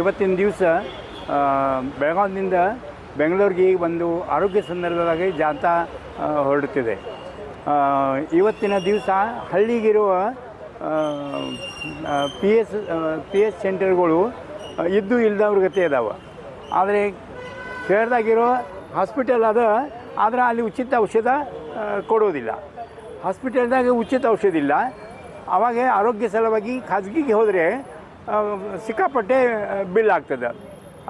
ಇವತ್ತಿನ ದಿವಸ ಬೆಳಗಾವಿನಿಂದ ಬೆಂಗಳೂರಿಗೆ ಒಂದು ಆರೋಗ್ಯ ಸಂದರ್ಭವಾಗಿ ಜಾಥಾ ಹೊರಡುತ್ತಿದೆ. ಇವತ್ತಿನ ದಿವಸ ಹಳ್ಳಿಗಿರುವ ಪಿ ಎಸ್ ಪಿ ಎಸ್ ಸೆಂಟರ್ಗಳು ಇದ್ದು ಇಲ್ದವ್ರ ಗತಿ ಇದಾವೆ ಆದರೆ ಶೇರ್ದಾಗಿರೋ ಹಾಸ್ಪಿಟಲ್ ಅದ, ಆದರೆ ಅಲ್ಲಿ ಉಚಿತ ಔಷಧ ಕೊಡೋದಿಲ್ಲ. ಹಾಸ್ಪಿಟಲ್ದಾಗ ಉಚಿತ ಔಷಧ ಇಲ್ಲ ಅವಾಗ ಆರೋಗ್ಯ ಸಲುವಾಗಿ ಖಾಸಗಿಗೆ ಹೋದರೆ ಸಿಕ್ಕಾಪಟ್ಟೆ ಬಿಲ್ ಆಗ್ತದೆ.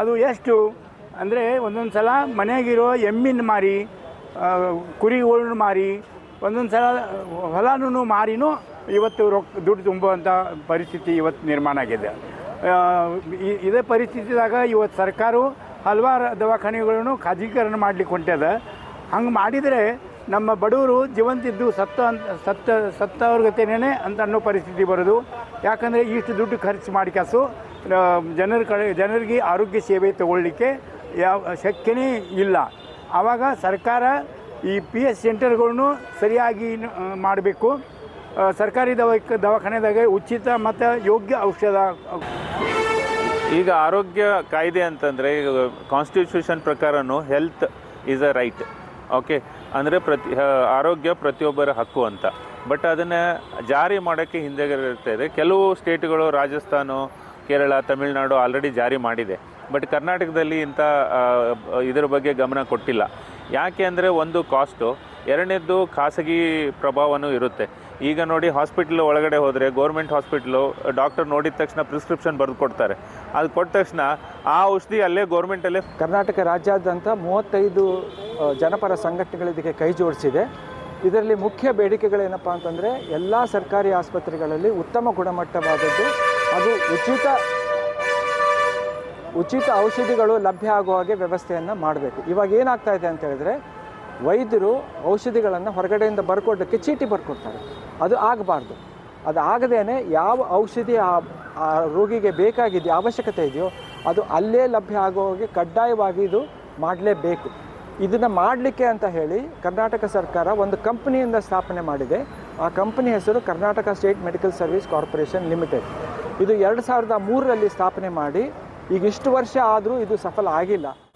ಅದು ಎಷ್ಟು? ಅಂದರೆ ಒಂದೊಂದು ಸಲ ಮನೆಯಾಗಿರೋ ಎಮ್ಮಿನ ಮಾರಿ ಕುರಿಗಳ್ನ ಮಾರಿ, ಒಂದೊಂದು ಸಲ ಹೊಲನೂ ಮಾರಿನೂ ಇವತ್ತು ರೊಕ್ಕ ದುಡ್ಡು ತುಂಬುವಂಥ ಪರಿಸ್ಥಿತಿ ಇವತ್ತು ನಿರ್ಮಾಣ ಆಗಿದೆ. ಇದೇ ಪರಿಸ್ಥಿತಿದಾಗ ಇವತ್ತು ಸರ್ಕಾರವು ಹಲವಾರು ದವಾಖಾನೆಗಳನ್ನು ಖಾಸಗೀಕರಣ ಮಾಡಲಿಕ್ಕೆ ಹೊಂಟದ ಹಂಗೆ ಮಾಡಿದರೆ ನಮ್ಮ ಬಡವರು ಜೀವಂತಿದ್ದು ಸತ್ತ ಅಂತ, ಸತ್ತ, ಸತ್ತವ್ರ ಅಂತ ಅನ್ನೋ ಪರಿಸ್ಥಿತಿ ಬರೋದು. ಯಾಕಂದರೆ ಇಷ್ಟು ದುಡ್ಡು ಖರ್ಚು ಮಾಡಿ ಆ, ಜನರ ಕಡೆ ಜನರಿಗೆ ಆರೋಗ್ಯ ಸೇವೆ ತಗೊಳ್ಳಿಕ್ಕೆ ಯಾವ ಶಕ್ಯನೇ ಇಲ್ಲ. ಆವಾಗ ಸರ್ಕಾರ ಈ ಪಿ ಎಸ್ ಸೆಂಟರ್ಗಳನ್ನು ಸರಿಯಾಗಿ ಮಾಡಬೇಕು. ಸರ್ಕಾರಿ ದವ ದವಾಖಾನೆದಾಗ ಉಚಿತ ಮತ್ತು ಯೋಗ್ಯ ಔಷಧ. ಈಗ ಆರೋಗ್ಯ ಕಾಯ್ದೆ ಅಂತಂದರೆ constitution ಪ್ರಕಾರನು health is a right okay ಅಂದರೆ ಪ್ರತಿ ಆರೋಗ್ಯ ಪ್ರತಿಯೊಬ್ಬರ ಹಕ್ಕು ಅಂತ. ಬಟ್ ಅದನ್ನು ಜಾರಿ ಮಾಡೋಕ್ಕೆ ಇದೆ ಕೆಲವು ಸ್ಟೇಟ್ಗಳು, ರಾಜಸ್ಥಾನ, ಕೇರಳ, ತಮಿಳುನಾಡು ಆಲ್ರೆಡಿ ಜಾರಿ ಮಾಡಿದೆ. ಬಟ್ ಕರ್ನಾಟಕದಲ್ಲಿ ಇಂಥ ಇದರ ಬಗ್ಗೆ ಗಮನ ಕೊಟ್ಟಿಲ್ಲ. ಯಾಕೆ ಅಂದರೆ ಒಂದು ಕಾಸ್ಟು ಎರಡನೇದ್ದು ಖಾಸಗಿ ಪ್ರಭಾವನೂ ಇರುತ್ತೆ. ಈಗ ನೋಡಿ ಹಾಸ್ಪಿಟ್ಲ್ ಒಳಗಡೆ ಹೋದರೆ ಗೌರ್ಮೆಂಟ್ ಹಾಸ್ಪಿಟ್ಲು ಡಾಕ್ಟರ್ ನೋಡಿದ ತಕ್ಷಣ ಪ್ರಿಸ್ಕ್ರಿಪ್ಷನ್ ಬರೆದು ಕೊಡ್ತಾರೆ. ಅದು ಕೊಟ್ಟ ತಕ್ಷಣ ಆ ಔಷಧಿ ಅಲ್ಲೇ ಗೌರ್ಮೆಂಟಲ್ಲೇ ಕರ್ನಾಟಕ ರಾಜ್ಯಾದ್ಯಂತ ಮೂವತ್ತೈದು ಜನಪರ ಸಂಘಟನೆಗಳು ಇದಕ್ಕೆ ಕೈ ಜೋಡಿಸಿದೆ. ಇದರಲ್ಲಿ ಮುಖ್ಯ ಬೇಡಿಕೆಗಳೇನಪ್ಪ ಅಂತಂದರೆ ಎಲ್ಲ ಸರ್ಕಾರಿ ಆಸ್ಪತ್ರೆಗಳಲ್ಲಿ ಉತ್ತಮ ಗುಣಮಟ್ಟವಾದದ್ದು ಅದು ಉಚಿತ ಉಚಿತ ಔಷಧಿಗಳು ಲಭ್ಯ ಆಗುವ ಹಾಗೆ ವ್ಯವಸ್ಥೆಯನ್ನು ಮಾಡಬೇಕು. ಇವಾಗ ಏನಾಗ್ತಾ ಇದೆ ಅಂತ ಹೇಳಿದ್ರೆ ವೈದ್ಯರು ಔಷಧಿಗಳನ್ನು ಹೊರಗಡೆಯಿಂದ ಬರ್ಕೊಡೋಕ್ಕೆ ಚೀಟಿ ಬರ್ಕೊಡ್ತಾರೆ. ಅದು ಆಗಬಾರ್ದು. ಅದು ಆಗದೇನೆ ಯಾವ ಔಷಧಿ ಆ ರೋಗಿಗೆ ಬೇಕಾಗಿದೆಯೋ ಅವಶ್ಯಕತೆ ಇದೆಯೋ ಅದು ಅಲ್ಲೇ ಲಭ್ಯ ಆಗೋ ಹಾಗೆ ಕಡ್ಡಾಯವಾಗಿ ಇದು ಮಾಡಲೇಬೇಕು. ಇದನ್ನು ಮಾಡಲಿಕ್ಕೆ ಅಂತ ಹೇಳಿ ಕರ್ನಾಟಕ ಸರ್ಕಾರ ಒಂದು ಕಂಪ್ನಿಯಿಂದ ಸ್ಥಾಪನೆ ಮಾಡಿದೆ. ಆ ಕಂಪನಿ ಹೆಸರು Karnataka state medical service corporation limited. ಇದು ಎರಡು ಸಾವಿರದ ಮೂರರಲ್ಲಿ ಸ್ಥಾಪನೆ ಮಾಡಿ, ಈಗ ಇಷ್ಟು ವರ್ಷ ಆದರೂ ಇದು ಸಫಲ ಆಗಿಲ್ಲ.